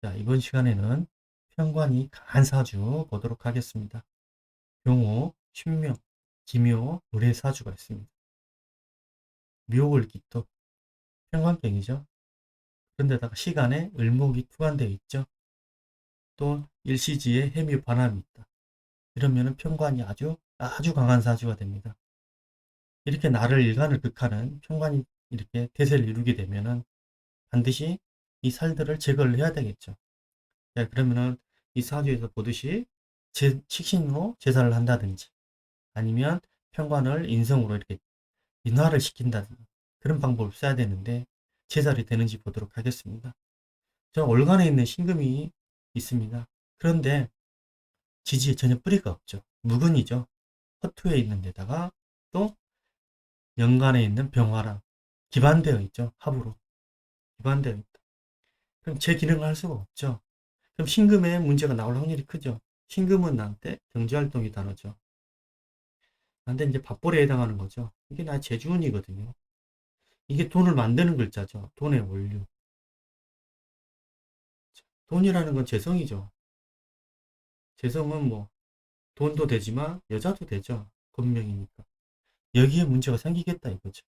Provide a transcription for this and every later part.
자, 이번 시간에는 편관이 강한 사주 보도록 하겠습니다. 병호, 신묘, 기묘, 을의 사주가 있습니다. 묘월 기토, 편관병이죠. 그런데다가 시간에 을목이 투관되어 있죠. 또 일시지에 해묘 반함이 있다. 이러면은 편관이 아주 아주 강한 사주가 됩니다. 이렇게 나를 일간을 극하는 편관이 이렇게 대세를 이루게 되면은 반드시 이 살들을 제거를 해야 되겠죠. 자, 그러면은 이 사주에서 보듯이 제, 식신으로 제사를 한다든지 아니면 편관을 인성으로 이렇게 인화를 시킨다든지 그런 방법을 써야 되는데 제살이 되는지 보도록 하겠습니다. 저 월간에 있는 신금이 있습니다. 그런데 지지에 전혀 뿌리가 없죠. 무근이죠. 허투에 있는 데다가 또 연간에 있는 병화랑 기반되어 있죠. 합으로. 기반되어 있다. 그럼 제 기능을 할 수가 없죠. 그럼 신금에 문제가 나올 확률이 크죠. 신금은 나한테 경제활동이 다르죠. 나한테 이제 밥벌이에 해당하는 거죠. 이게 나의 재주운이거든요. 이게 돈을 만드는 글자죠. 돈의 원류. 돈이라는 건 재성이죠. 재성은 뭐 돈도 되지만 여자도 되죠. 본명이니까. 여기에 문제가 생기겠다 이거죠.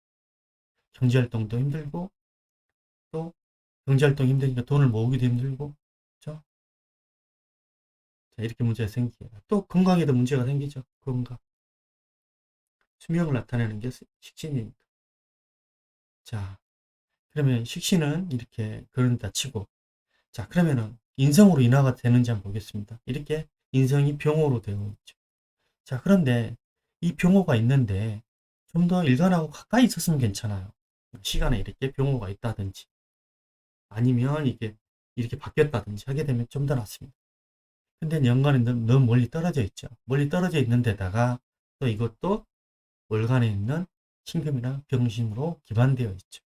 경제활동도 힘들고 또 경제활동 힘드니까 돈을 모으기도 힘들고 그렇죠? 자, 이렇게 문제가 생기요. 또 건강에도 문제가 생기죠. 건강. 수명을 나타내는 게 식신이니까. 자, 그러면 식신은 이렇게 그런다 치고 자, 그러면은 인성으로 인화가 되는지 한번 보겠습니다. 이렇게 인성이 병호로 되어 있죠. 자, 그런데 이 병호가 있는데 좀 더 일간하고 가까이 있었으면 괜찮아요. 시간에 이렇게 병호가 있다든지 아니면 이게 이렇게 바뀌었다든지 하게 되면 좀 더 낫습니다. 근데 연간에 너무, 멀리 떨어져 있죠. 멀리 떨어져 있는 데다가 또 이것도 월간에 있는 신금이나 병신으로 기반되어 있죠.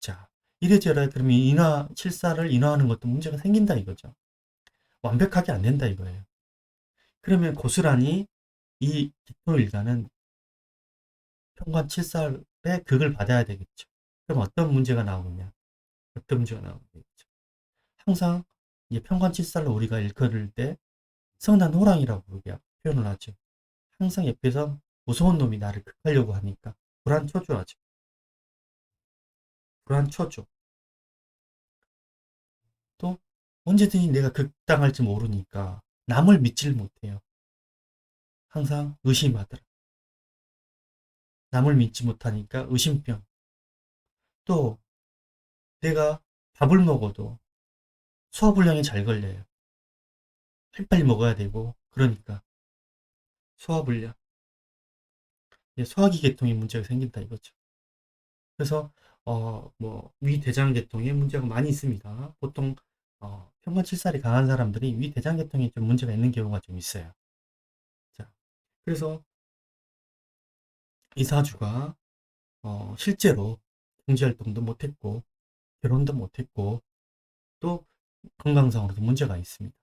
자, 이래저래 그러면 인화, 칠사를 인화하는 것도 문제가 생긴다 이거죠. 완벽하게 안 된다 이거예요. 그러면 고스란히 이 기토일간은 평관 칠살의 극을 받아야 되겠죠. 그럼 어떤 문제가 나오느냐? 어떤 문제가 나오겠죠. 항상 이제 평관 칠살로 우리가 일컬을 때 성난 호랑이라고 부르게 표현을 하죠. 항상 옆에서 무서운 놈이 나를 극하려고 하니까 불안 초조하죠. 불안 초조. 또 언제든지 내가 극당할지 모르니까 남을 믿질 못해요. 항상 의심하더라. 남을 믿지 못하니까 의심병. 또 내가 밥을 먹어도 소화불량이 잘 걸려요. 빨리빨리 먹어야 되고 그러니까 소화불량. 예, 소화기 계통에 문제가 생긴다 이거죠. 그래서 어, 뭐 위대장 계통에 문제가 많이 있습니다. 보통 어, 편관칠살이 강한 사람들이 위대장 계통에 좀 문제가 있는 경우가 좀 있어요. 자, 그래서 이 사주가 어, 실제로 경제 활동도 못했고 결혼도 못했고 또 건강상으로도 문제가 있습니다.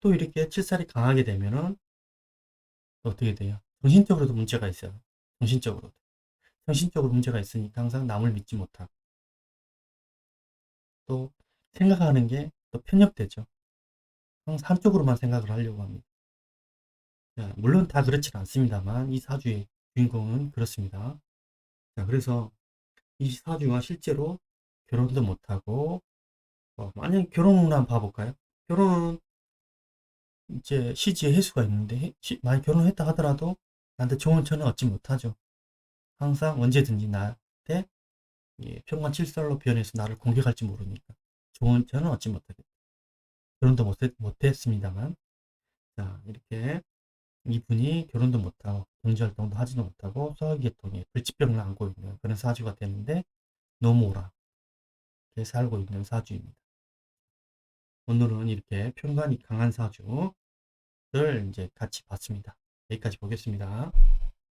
또 이렇게 칠살이 강하게 되면은 어떻게 돼요? 정신적으로도 문제가 있어요. 정신적으로도. 정신적으로 문제가 있으니까 항상 남을 믿지 못하고 또 생각하는 게 또 편협되죠. 항상 한쪽으로만 생각을 하려고 합니다. 자, 물론 다 그렇진 않습니다만 이 사주의 주인공은 그렇습니다. 자, 그래서 이 사주가 실제로 결혼도 못하고 어, 만약 결혼을 한번 봐볼까요? 결혼은 이제 시지에 해수가 있는데 시, 만약 결혼했다 하더라도 나한테 좋은 처는 얻지 못하죠. 항상 언제든지 나한테 예, 평관 칠살로 변해서 나를 공격할지 모르니까 좋은 처는 얻지 못하겠다. 결혼도 못했, 못했습니다만 자 이렇게 이분이 결혼도 못하고 경제활동도 하지도 못하고 소화계통에 불치병을 안고 있는 그런 사주가 되는데 노모라 이렇게 살고 있는 사주입니다. 오늘은 이렇게 편관이 강한 사주를 이제 같이 봤습니다. 여기까지 보겠습니다.